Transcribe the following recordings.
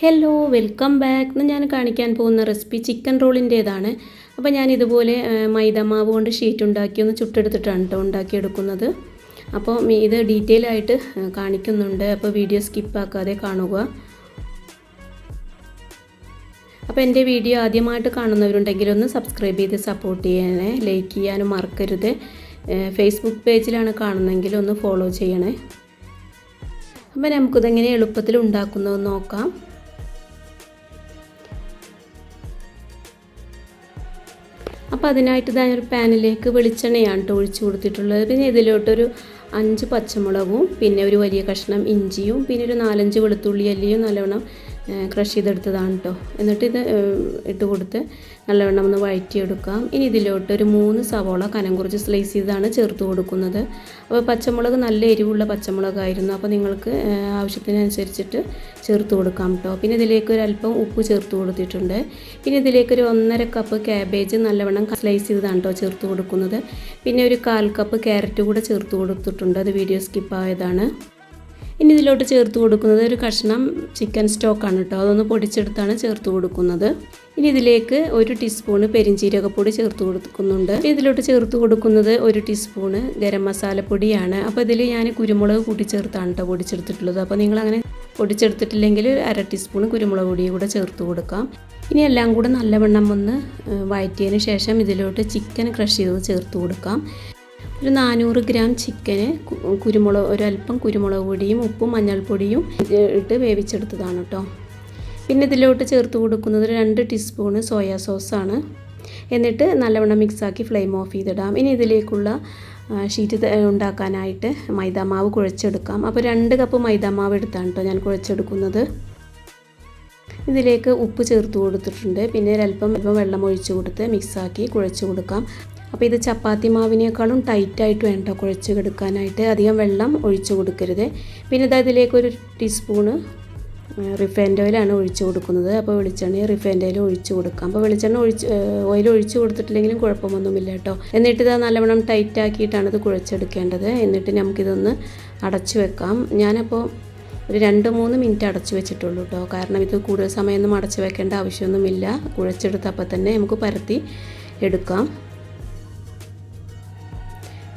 Hello welcome back എന്ന് ഞാൻ കാണിക്കാൻ പോകുന്ന റെസിപ്പി ചിക്കൻ റോളിന്റേതാണ് അപ്പോൾ ഞാൻ ഇതുപോലെ മൈദമാവ് കൊണ്ട് ഷീറ്റ് ഉണ്ടാക്കി ഒന്ന് ചുട്ടെടുത്തിട്ടാണ് കേട്ടോ ഉണ്ടാക്കിയെടുക്കുന്നത്. അപ്പോൾ ഇത് ഡീറ്റെയിൽ ആയിട്ട് കാണിക്കുന്നുണ്ട്. അപ്പോൾ വീഡിയോ സ്കിപ്പാക്കാതെ കാണുക. അപ്പോൾ എന്റെ വീഡിയോ ആദ്യമായിട്ട് കാണുന്നവരുണ്ടെങ്കിൽ ഒന്ന് സബ്സ്ക്രൈബ് ചെയ്ത് സപ്പോർട്ട് ചെയ്യണേ. ലൈക്ക് ചെയ്യാനും മറക്കരുത്. ഫേസ്ബുക്ക് പേജിലാണ് കാണുന്നതെങ്കിൽ ഒന്ന് ഫോളോ ചെയ്യണേ. അപ്പോൾ നമുക്കിതെങ്ങനെ എളുപ്പത്തിൽ ഉണ്ടാക്കുന്നതെന്ന് നോക്കാം. അപ്പോൾ അതിനായിട്ട് ഞാൻ ഒരു പാനിലേക്ക് വെളിച്ചെണ്ണയാണ് കേട്ടോ ഒഴിച്ചു കൊടുത്തിട്ടുള്ളത്. പിന്നെ ഇതിലോട്ടൊരു അഞ്ച് പച്ചമുളകും പിന്നെ ഒരു വലിയ കഷ്ണം ഇഞ്ചിയും പിന്നെ ഒരു നാലഞ്ച് വെളുത്തുള്ളി അല്ലിയും നല്ലവണ്ണം ക്രഷ് ചെയ്തെടുത്തതാണ് കേട്ടോ എന്നിട്ട് ഇത് ഇട്ട് കൊടുത്ത് നല്ലവണ്ണം ഒന്ന് വഴറ്റിയെടുക്കാം. ഇനി ഇതിലോട്ട് ഒരു മൂന്ന് സവോള കനം കുറച്ച് സ്ലൈസ് ചെയ്താണ് ചേർത്ത് കൊടുക്കുന്നത്. അപ്പോൾ പച്ചമുളക് നല്ല എരിവുള്ള പച്ചമുളകായിരുന്നു. അപ്പോൾ നിങ്ങൾക്ക് ആവശ്യത്തിനനുസരിച്ചിട്ട് ചേർത്ത് കൊടുക്കാം കേട്ടോ പിന്നെ ഇതിലേക്ക് ഒരു അല്പം ഉപ്പ് ചേർത്ത് കൊടുത്തിട്ടുണ്ട്. പിന്നെ ഇതിലേക്ക് ഒരു ഒന്നര കപ്പ് ക്യാബേജ് നല്ലവണ്ണം സ്ലൈസ് ചെയ്തതാണ് കേട്ടോ ചേർത്ത് കൊടുക്കുന്നത്. പിന്നെ ഒരു കാൽ കപ്പ് ക്യാരറ്റ് കൂടെ ചേർത്ത് കൊടുത്തിട്ടുണ്ട്. അത് വീഡിയോ സ്കിപ്പ് ആയതാണ്. ഇനി ഇതിലോട്ട് ചേർത്ത് കൊടുക്കുന്നത് ഒരു കഷ്ണം ചിക്കൻ സ്റ്റോക്കാണ് കേട്ടോ. അതൊന്ന് പൊടിച്ചെടുത്താണ് ചേർത്ത് കൊടുക്കുന്നത്. ഇനി ഇതിലേക്ക് ഒരു ടീസ്പൂണ് പെരിഞ്ചീരകപ്പൊടി ചേർത്ത് കൊടുക്കുന്നുണ്ട്. ഇതിലോട്ട് ചേർത്ത് കൊടുക്കുന്നത് ഒരു ടീസ്പൂണ് ഗരം മസാലപ്പൊടിയാണ് അപ്പോൾ ഇതിൽ ഞാൻ കുരുമുളക് കൂട്ടി ചേർത്താണ് കേട്ടോ പൊടിച്ചെടുത്തിട്ടുള്ളത്. അപ്പോൾ നിങ്ങൾ അങ്ങനെ പൊടിച്ചെടുത്തിട്ടില്ലെങ്കിൽ അര ടീസ്പൂൺ കുരുമുളക് പൊടിയും കൂടെ ചേർത്ത് കൊടുക്കാം. ഇനി എല്ലാം കൂടെ നല്ലവണ്ണം ഒന്ന് വഴറ്റിയതിന് ശേഷം ഇതിലോട്ട് ചിക്കൻ ക്രഷ് ചെയ്ത് ചേർത്ത് കൊടുക്കാം. ഒരു നാനൂറ് ഗ്രാം ചിക്കന് കുരുമുളക് ഒരല്പം കുരുമുളക് പൊടിയും ഉപ്പും മഞ്ഞൾപ്പൊടിയും ഇട്ട് വേവിച്ചെടുത്തതാണ് കേട്ടോ പിന്നെ ഇതിലോട്ട് ചേർത്ത് കൊടുക്കുന്നത് രണ്ട് ടീസ്പൂണ് സോയാ സോസാണ്. എന്നിട്ട് നല്ലവണ്ണം മിക്സാക്കി ഫ്ലെയിം ഓഫ് ചെയ്തിടാം. ഇനി ഇതിലേക്കുള്ള ഷീറ്റ് ഉണ്ടാക്കാനായിട്ട് മൈദാമാവ് കുഴച്ചെടുക്കാം. അപ്പോൾ രണ്ട് കപ്പ് മൈദാമാവ് എടുത്താണ് കേട്ടോ ഞാൻ കുഴച്ചെടുക്കുന്നത്. ഇതിലേക്ക് ഉപ്പ് ചേർത്ത് കൊടുത്തിട്ടുണ്ട്. പിന്നെ ഒരല്പം അല്പം വെള്ളം ഒഴിച്ച് കൊടുത്ത് മിക്സാക്കി കുഴച്ച് കൊടുക്കാം. അപ്പോൾ ഇത് ചപ്പാത്തി മാവിനേക്കാളും ടൈറ്റായിട്ട് വേണ്ട കുഴച്ച് എടുക്കാനായിട്ട് അധികം വെള്ളം ഒഴിച്ചു കൊടുക്കരുത്. പിന്നെ ഇതാ ഇതിലേക്ക് ഒരു ടീസ്പൂണ് റിഫൈൻഡ് ഓയിലാണ് ഒഴിച്ചു കൊടുക്കുന്നത്. അപ്പോൾ വെളിച്ചെണ്ണ റിഫൈൻഡ് ഓയിൽ ഒഴിച്ചു കൊടുക്കാം. അപ്പോൾ വെളിച്ചെണ്ണ ഒഴിച്ച് ഓയിൽ ഒഴിച്ച് കൊടുത്തിട്ടില്ലെങ്കിലും കുഴപ്പമൊന്നുമില്ല കേട്ടോ എന്നിട്ട് ഇത് നല്ലവണ്ണം ടൈറ്റ് ആക്കിയിട്ടാണ് ഇത് കുഴച്ചെടുക്കേണ്ടത്. എന്നിട്ട് നമുക്കിതൊന്ന് അടച്ചു വെക്കാം. ഞാനപ്പോൾ ഒരു രണ്ട് മൂന്ന് മിനിറ്റ് അടച്ചു വെച്ചിട്ടുള്ളൂ കേട്ടോ കാരണം ഇത് കൂടുതൽ സമയമൊന്നും അടച്ചു വെക്കേണ്ട ആവശ്യമൊന്നുമില്ല. കുഴച്ചെടുത്തപ്പോൾ തന്നെ നമുക്ക് പരത്തി എടുക്കാം.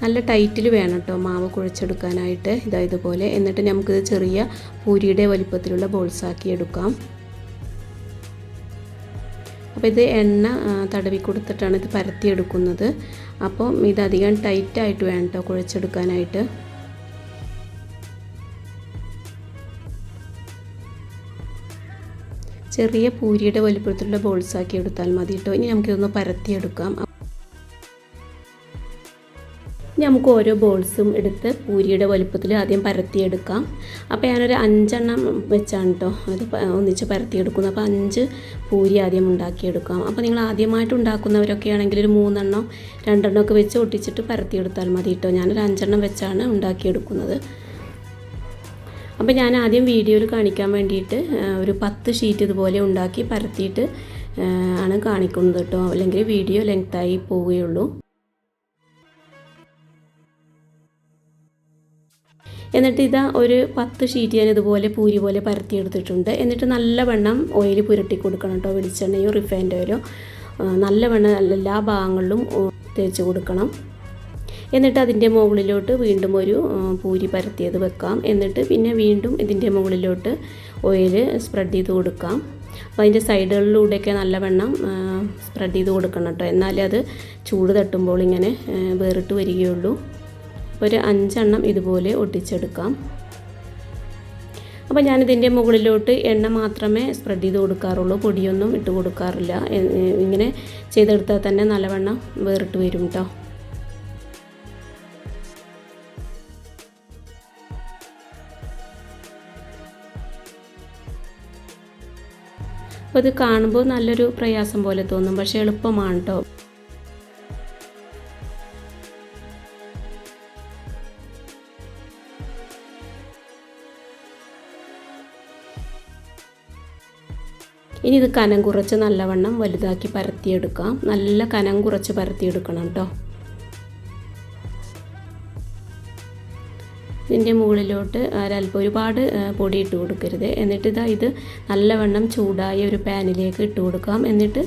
നല്ല ടൈറ്റിൽ വേണം കേട്ടോ. മാവ് കുഴച്ചെടുക്കാനായിട്ട്. ഇതാ ഇതുപോലെ. എന്നിട്ട് നമുക്കിത് ചെറിയ പൂരിയുടെ വലിപ്പത്തിലുള്ള ബോൾസാക്കി എടുക്കാം. അപ്പോൾ ഇത് എണ്ണ തടവി കൊടുത്തിട്ടാണ് ഇത് പരത്തിയെടുക്കുന്നത് അപ്പം ഇത് അധികം ടൈറ്റായിട്ട് വേണം കേട്ടോ കുഴച്ചെടുക്കാനായിട്ട്. ചെറിയ പൂരിയുടെ വലിപ്പത്തിലുള്ള ബോൾസാക്കി എടുത്താൽ മതി കേട്ടോ. ഇനി നമുക്കിതൊന്ന് പരത്തിയെടുക്കാം. നമുക്ക് ഓരോ ബോൾസും എടുത്ത് പൂരിയുടെ വലുപ്പത്തിൽ ആദ്യം പരത്തിയെടുക്കാം. അപ്പോൾ ഞാനൊരു അഞ്ചെണ്ണം വെച്ചാണ് കേട്ടോ അത് ഒന്നിച്ച് പരത്തിയെടുക്കുന്നത്. അപ്പോൾ അഞ്ച് പൂരി ആദ്യം ഉണ്ടാക്കിയെടുക്കാം. അപ്പോൾ നിങ്ങൾ ആദ്യമായിട്ട് ഉണ്ടാക്കുന്നവരൊക്കെ ആണെങ്കിൽ ഒരു മൂന്നെണ്ണം രണ്ടെണ്ണം ഒക്കെ വെച്ച് ഒട്ടിച്ചിട്ട് പരത്തിയെടുത്താൽ മതി കേട്ടോ ഞാനൊരു അഞ്ചെണ്ണം വെച്ചാണ് ഉണ്ടാക്കിയെടുക്കുന്നത്. അപ്പോൾ ഞാൻ ആദ്യം വീഡിയോയിൽ കാണിക്കാൻ വേണ്ടിയിട്ട് ഒരു പത്ത് ഷീറ്റ് ഇതുപോലെ ഉണ്ടാക്കി പരത്തിയിട്ട് ആണ് കാണിക്കുന്നത് കേട്ടോ അല്ലെങ്കിൽ വീഡിയോ ലെങ്ത്തായി പോവുകയുള്ളൂ. എന്നിട്ട് ഇതാ ഒരു പത്ത് ഷീറ്റ് ഞാൻ ഇതുപോലെ പൂരി പോലെ പരത്തിയെടുത്തിട്ടുണ്ട്. എന്നിട്ട് നല്ലവണ്ണം ഓയിൽ പുരട്ടി കൊടുക്കണം കേട്ടോ വെളിച്ചെണ്ണയോ റിഫൈൻഡ് ഓയിലോ നല്ലവണ്ണം എല്ലാ ഭാഗങ്ങളിലും തേച്ച് കൊടുക്കണം. എന്നിട്ട് അതിന്റെ മുകളിലോട്ട് വീണ്ടും ഒരു പൂരി പരത്തിയത് വെക്കാം. എന്നിട്ട് പിന്നെ വീണ്ടും ഇതിന്റെ മുകളിലോട്ട് ഓയിൽ സ്പ്രെഡ് ചെയ്ത് കൊടുക്കാം. അപ്പോൾ അതിന്റെ സൈഡുകളിലൂടെയൊക്കെ നല്ലവണ്ണം സ്പ്രെഡ് ചെയ്ത് കൊടുക്കണം കേട്ടോ. എന്നാലേ അത് ചൂട് തട്ടുമ്പോൾ ഇങ്ങനെ വേറിട്ട് വരികയുള്ളൂ. ഒരു അഞ്ചെണ്ണം ഇതുപോലെ ഒട്ടിച്ചെടുക്കാം. അപ്പോൾ ഞാനിതിന്റെ മുകളിലോട്ട് എണ്ണ മാത്രമേ സ്പ്രെഡ് ചെയ്ത് കൊടുക്കാറുള്ളൂ. പൊടിയൊന്നും ഇട്ട് കൊടുക്കാറില്ല. ഇങ്ങനെ ചെയ്തെടുത്താൽ തന്നെ നല്ലവണ്ണം വേറിട്ട് വരും കേട്ടോ അപ്പോൾ ഇത് കാണുമ്പോൾ നല്ലൊരു പ്രയാസം പോലെ തോന്നും. പക്ഷേ എളുപ്പമാണ് കേട്ടോ ഇനി ഇത് കനം കുറച്ച് നല്ലവണ്ണം വലുതാക്കി പരത്തിയെടുക്കാം. നല്ല കനം കുറച്ച് പരത്തിയെടുക്കണം കേട്ടോ. ഇതിന്റെ മുകളിലോട്ട് ഒരല്പം ഒരുപാട് പൊടി ഇട്ട് കൊടുക്കരുത്. എന്നിട്ട് ഇതാ ഇത് നല്ലവണ്ണം ചൂടായ ഒരു പാനിലേക്ക് ഇട്ട് കൊടുക്കാം. എന്നിട്ട്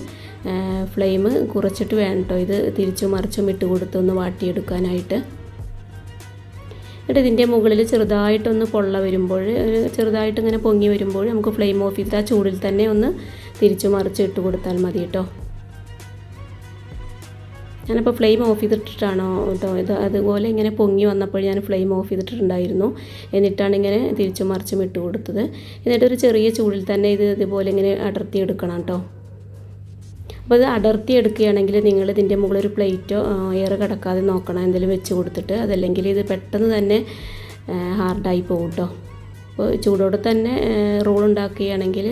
ഫ്ലെയിം കുറച്ചിട്ട് വേണം കേട്ടോ ഇത് തിരിച്ചും മറിച്ചും ഇട്ട് കൊടുത്തൊന്ന് വാട്ടിയെടുക്കാനായിട്ട്. എന്നിട്ട് ഇതിന്റെ മുകളിൽ ചെറുതായിട്ടൊന്ന് പൊള്ള വരുമ്പോൾ ചെറുതായിട്ട് ഇങ്ങനെ പൊങ്ങി വരുമ്പോൾ നമുക്ക് ഫ്ലെയിം ഓഫ് ചെയ്തിട്ട് ആ ചൂടിൽ തന്നെ ഒന്ന് തിരിച്ചു മറിച്ച് ഇട്ട് കൊടുത്താൽ മതി കേട്ടോ. ഞാനപ്പോൾ ഫ്ലെയിം ഓഫ് ചെയ്തിട്ടിട്ടാണോ കേട്ടോ ഇത് അതുപോലെ ഇങ്ങനെ പൊങ്ങി വന്നപ്പോൾ ഞാൻ ഫ്ലെയിം ഓഫ് ചെയ്തിട്ടുണ്ടായിരുന്നു. എന്നിട്ടാണ് ഇങ്ങനെ തിരിച്ചു മറിച്ചും ഇട്ട് കൊടുത്തത്. എന്നിട്ടൊരു ചെറിയ ചൂടിൽ തന്നെ ഇത് ഇതുപോലെ ഇങ്ങനെ അടർത്തി എടുക്കണം കേട്ടോ അപ്പോൾ ഇത് അടർത്തി എടുക്കുകയാണെങ്കിൽ നിങ്ങൾ ഇതിന്റെ മുകളിൽ ഒരു പ്ലേറ്റോ എയർ കിടക്കാതെ നോക്കണം. എന്തെങ്കിലും വെച്ച് കൊടുത്തിട്ട് അതല്ലെങ്കിൽ ഇത് പെട്ടെന്ന് തന്നെ ഹാർഡായി പോകും കേട്ടോ അപ്പോൾ ചൂടോടെ തന്നെ റോൾ ഉണ്ടാക്കുകയാണെങ്കിൽ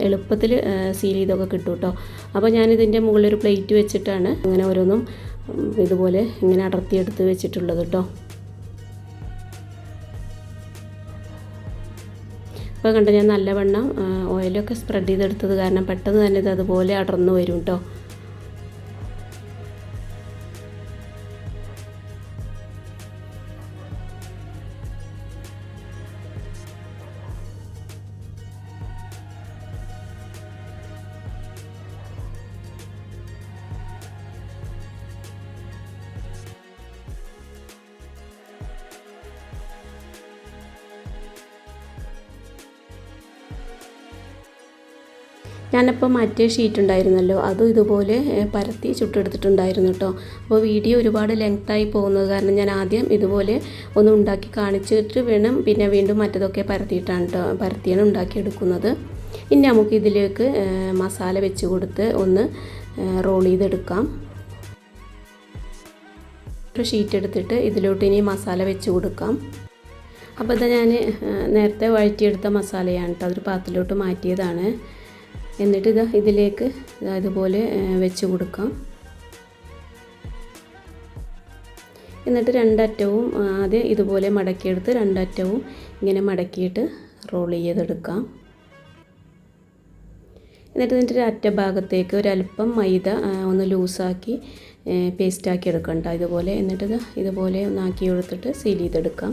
എളുപ്പത്തിൽ സീൽ ചെയ്തൊക്കെ കിട്ടും കേട്ടോ അപ്പോൾ ഞാൻ ഇതിന്റെ മുകളിൽ ഒരു പ്ലേറ്റ് വെച്ചിട്ടാണ് അങ്ങനെ ഓരോന്നും ഇതുപോലെ ഇങ്ങനെ അടർത്തി എടുത്ത് വെച്ചിട്ടുള്ളത് കേട്ടോ അപ്പോൾ കണ്ട ഞാൻ നല്ലവണ്ണം ഓയിലൊക്കെ സ്പ്രെഡ് ചെയ്തെടുത്തത് കാരണം പെട്ടെന്ന് തന്നെ ഇത് അതുപോലെ അടർന്നു വരും കേട്ടോ ഞാനപ്പോൾ മറ്റേ ഷീറ്റ് ഉണ്ടായിരുന്നല്ലോ അതും ഇതുപോലെ പരത്തി ചുട്ടെടുത്തിട്ടുണ്ടായിരുന്നു കേട്ടോ അപ്പോൾ വീഡിയോ ഒരുപാട് ലെങ്ത്തായി പോകുന്നത് കാരണം ഞാൻ ആദ്യം ഇതുപോലെ ഒന്ന് ഉണ്ടാക്കി കാണിച്ചിട്ട് വേണം പിന്നെ വീണ്ടും മറ്റതൊക്കെ പരത്തിയിട്ടാണ് കേട്ടോ പരത്തിയാണ് ഉണ്ടാക്കിയെടുക്കുന്നത്. ഇനി നമുക്ക് ഇതിലേക്ക് മസാല വെച്ച് കൊടുത്ത് ഒന്ന് റോൾ ചെയ്തെടുക്കാം. ഒരു ഷീറ്റ് എടുത്തിട്ട് ഇതിലോട്ട് ഇനി മസാല വെച്ച് കൊടുക്കാം. അപ്പോൾ ഇത് ഞാൻ നേരത്തെ വഴറ്റിയെടുത്ത മസാലയാണ് കേട്ടോ അതൊരു പാത്രത്തിലോട്ട് മാറ്റിയതാണ്. എന്നിട്ട് ഇത് ഇതിലേക്ക് ഇതുപോലെ വെച്ച് കൊടുക്കാം. എന്നിട്ട് രണ്ടറ്റവും ആദ്യം ഇതുപോലെ മടക്കിയെടുത്ത് രണ്ടറ്റവും ഇങ്ങനെ മടക്കിയിട്ട് റോൾ ചെയ്തെടുക്കാം. എന്നിട്ട് ഇതിന്റെ അറ്റ ഭാഗത്തേക്ക് ഒരല്പം മൈദ ഒന്ന് ലൂസാക്കി പേസ്റ്റാക്കി എടുക്കണ്ട ഇതുപോലെ. എന്നിട്ട് ഇത് ഇതുപോലെ ഒന്നാക്കി എടുത്തിട്ട് സീൽ ചെയ്തെടുക്കാം.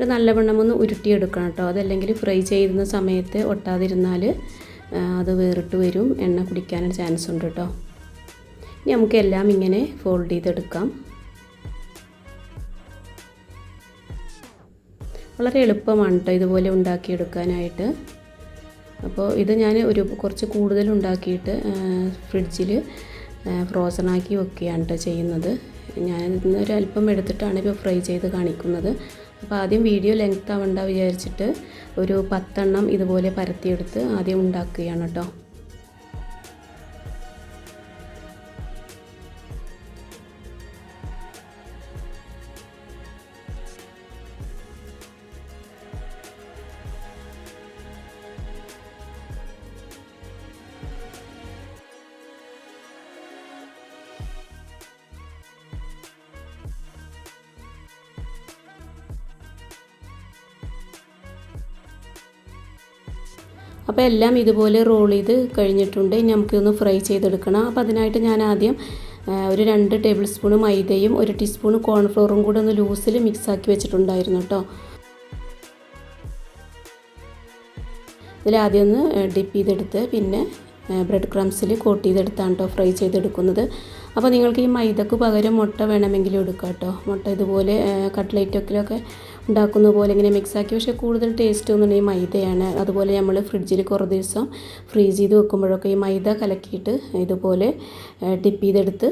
ഇത് നല്ലവണ്ണം ഒന്ന് ഉരുട്ടിയെടുക്കണം കേട്ടോ. അതല്ലെങ്കിൽ ഫ്രൈ ചെയ്യുന്ന സമയത്ത് ഒട്ടാതിരുന്നാൽ അത് വേറിട്ട് വരും. എണ്ണ കുടിക്കാനൊരു ചാൻസ് ഉണ്ട് കേട്ടോ. ഇനി നമുക്ക് എല്ലാം ഇങ്ങനെ ഫോൾഡ് ചെയ്തെടുക്കാം. വളരെ എളുപ്പമാണ് കേട്ടോ ഇതുപോലെ ഉണ്ടാക്കിയെടുക്കാനായിട്ട്. അപ്പോൾ ഇത് ഞാൻ ഒരു കുറച്ച് കൂടുതൽ ഉണ്ടാക്കിയിട്ട് ഫ്രിഡ്ജിൽ ഫ്രോസൺ ആക്കി വെക്കുകയാണ് കേട്ടോ ചെയ്യുന്നത്. ഞാൻ ഇന്നൊരു ഒരു അല്പം എടുത്തിട്ടാണ് ഇപ്പോൾ ഫ്രൈ ചെയ്ത് കാണിക്കുന്നത്. അപ്പോൾ ആദ്യം വീഡിയോ ലെങ്ത് ആവണ്ട വിചാരിച്ചിട്ട് ഒരു പത്തെണ്ണം ഇതുപോലെ പരത്തിയെടുത്ത് ആദ്യം ഉണ്ടാക്കുകയാണ് കേട്ടോ. അപ്പോൾ എല്ലാം ഇതുപോലെ റോൾ ചെയ്ത് കഴിഞ്ഞിട്ടുണ്ട്. ഇനി നമുക്കിതൊന്ന് ഫ്രൈ ചെയ്തെടുക്കണം. അപ്പോൾ അതിനായിട്ട് ഞാൻ ആദ്യം ഒരു രണ്ട് ടേബിൾ സ്പൂൺ മൈദയും ഒരു ടീസ്പൂൺ കോൺഫ്ലോറും കൂടെ ഒന്ന് ലൂസിൽ മിക്സാക്കി വെച്ചിട്ടുണ്ടായിരുന്നു കേട്ടോ ഇതിലാദ്യം ഒന്ന് ഡിപ്പ് ചെയ്തെടുത്ത് പിന്നെ ബ്രെഡ് ക്രംസിൽ കോട്ട് ചെയ്തെടുത്താണ് കേട്ടോ ഫ്രൈ ചെയ്തെടുക്കുന്നത്. അപ്പോൾ നിങ്ങൾക്ക് ഈ മൈദക്ക് പകരം മുട്ട വേണമെങ്കിലും എടുക്കാം കേട്ടോ മുട്ട ഇതുപോലെ കട്ട്ലേറ്റൊക്കെ ഉണ്ടാക്കുന്ന പോലെ ഇങ്ങനെ മിക്സാക്കി പക്ഷേ കൂടുതൽ ടേസ്റ്റ് ഈ മൈദയാണ്. അതുപോലെ നമ്മൾ ഫ്രിഡ്ജിൽ കുറേ ദിവസം ഫ്രീസ് ചെയ്ത് വെക്കുമ്പോഴൊക്കെ ഈ മൈദ കലക്കിയിട്ട് ഇതുപോലെ ഡിപ്പ് ചെയ്തെടുത്ത്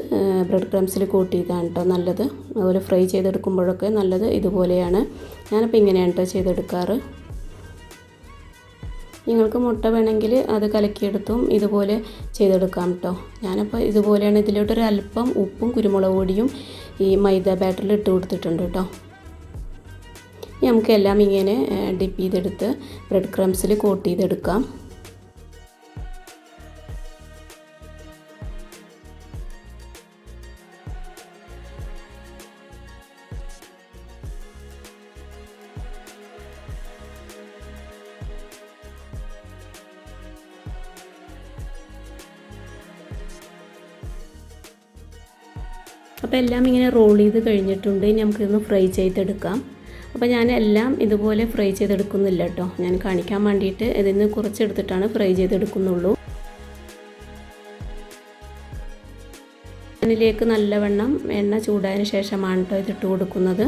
ബ്രെഡ് ക്രംസിൽ കൂട്ടിയതാണ് കേട്ടോ നല്ലത്. അതുപോലെ ഫ്രൈ ചെയ്തെടുക്കുമ്പോഴൊക്കെ നല്ലത് ഇതുപോലെയാണ്. ഞാനപ്പോൾ ഇങ്ങനെയാണ് കേട്ടോ ചെയ്തെടുക്കാറ്. നിങ്ങൾക്ക് മുട്ട വേണമെങ്കിൽ അത് കലക്കിയെടുത്തും ഇതുപോലെ ചെയ്തെടുക്കാം കേട്ടോ ഞാനപ്പോൾ ഇതുപോലെയാണ് ഇതിലോട്ടൊരു അല്പം ഉപ്പും കുരുമുളക് പൊടിയും ഈ മൈദ ബാറ്ററിൽ ഇട്ട് കൊടുത്തിട്ടുണ്ട് കേട്ടോ നമുക്ക് എല്ലാം ഇങ്ങനെ ഡിപ്പ് ചെയ്തെടുത്ത് ബ്രെഡ് ക്രംസിൽ കോട്ട് ചെയ്തെടുക്കാം. അപ്പോൾ എല്ലാം ഇങ്ങനെ റോൾ ചെയ്ത് കഴിഞ്ഞിട്ടുണ്ട്. ഇനി നമുക്കിതൊന്ന് ഫ്രൈ ചെയ്തെടുക്കാം. അപ്പോൾ ഞാൻ എല്ലാം ഇതുപോലെ ഫ്രൈ ചെയ്തെടുക്കുന്നില്ല കേട്ടോ ഞാൻ കാണിക്കാൻ വേണ്ടിയിട്ട് ഇതിൽ നിന്ന് കുറച്ചെടുത്തിട്ടാണ് ഫ്രൈ ചെയ്തെടുക്കുന്നുള്ളൂ. അതിലേക്ക് നല്ലവണ്ണം എണ്ണ ചൂടായതിന് ശേഷമാണ് കേട്ടോ ഇതിട്ട് കൊടുക്കുന്നത്.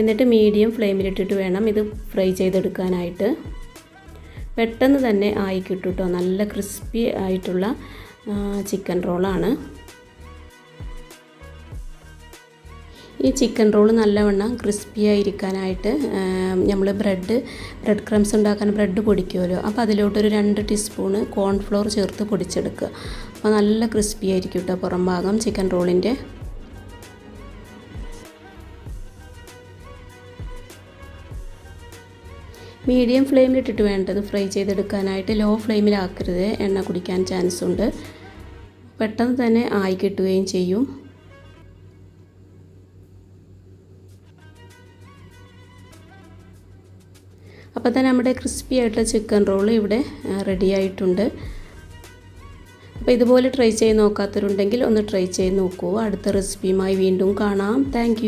എന്നിട്ട് മീഡിയം ഫ്ലെയിമിലിട്ടിട്ട് വേണം ഇത് ഫ്രൈ ചെയ്തെടുക്കാനായിട്ട്. പെട്ടെന്ന് തന്നെ ആയി കിട്ടും കേട്ടോ നല്ല ക്രിസ്പി ആയിട്ടുള്ള ചിക്കൻ റോളാണ്. ഈ ചിക്കൻ റോൾ നല്ലവണ്ണം ക്രിസ്പി ആയിരിക്കാനായിട്ട് നമ്മൾ ബ്രെഡ് ബ്രെഡ് ക്രംസ് ഉണ്ടാക്കാൻ ബ്രെഡ് പൊടിക്കുമല്ലോ. അപ്പോൾ അതിലോട്ടൊരു രണ്ട് ടീസ്പൂണ് കോൺഫ്ലോർ ചേർത്ത് പൊടിച്ചെടുക്കുക. അപ്പോൾ നല്ല ക്രിസ്പി ആയിരിക്കും കേട്ടോ പുറം ഭാഗം ചിക്കൻ റോളിന്റെ മീഡിയം ഫ്ലെയിമിലിട്ടിട്ട് വേണ്ടത് ഫ്രൈ ചെയ്തെടുക്കാനായിട്ട് ലോ ഫ്ലെയിമിലാക്കരുത് എണ്ണ കുടിക്കാൻ ചാൻസ് ഉണ്ട്. പെട്ടെന്ന് തന്നെ ആയി കിട്ടുകയും ചെയ്യും. അപ്പോൾ തന്നെ നമ്മുടെ ക്രിസ്പി ആയിട്ടുള്ള ചിക്കൻ റോൾ ഇവിടെ റെഡി ആയിട്ടുണ്ട്. അപ്പോൾ ഇതുപോലെ ട്രൈ ചെയ്ത് നോക്കാത്തവരുണ്ടെങ്കിൽ ഒന്ന് ട്രൈ ചെയ്ത് നോക്കൂ. അടുത്ത റെസിപ്പിയുമായി വീണ്ടും കാണാം. താങ്ക്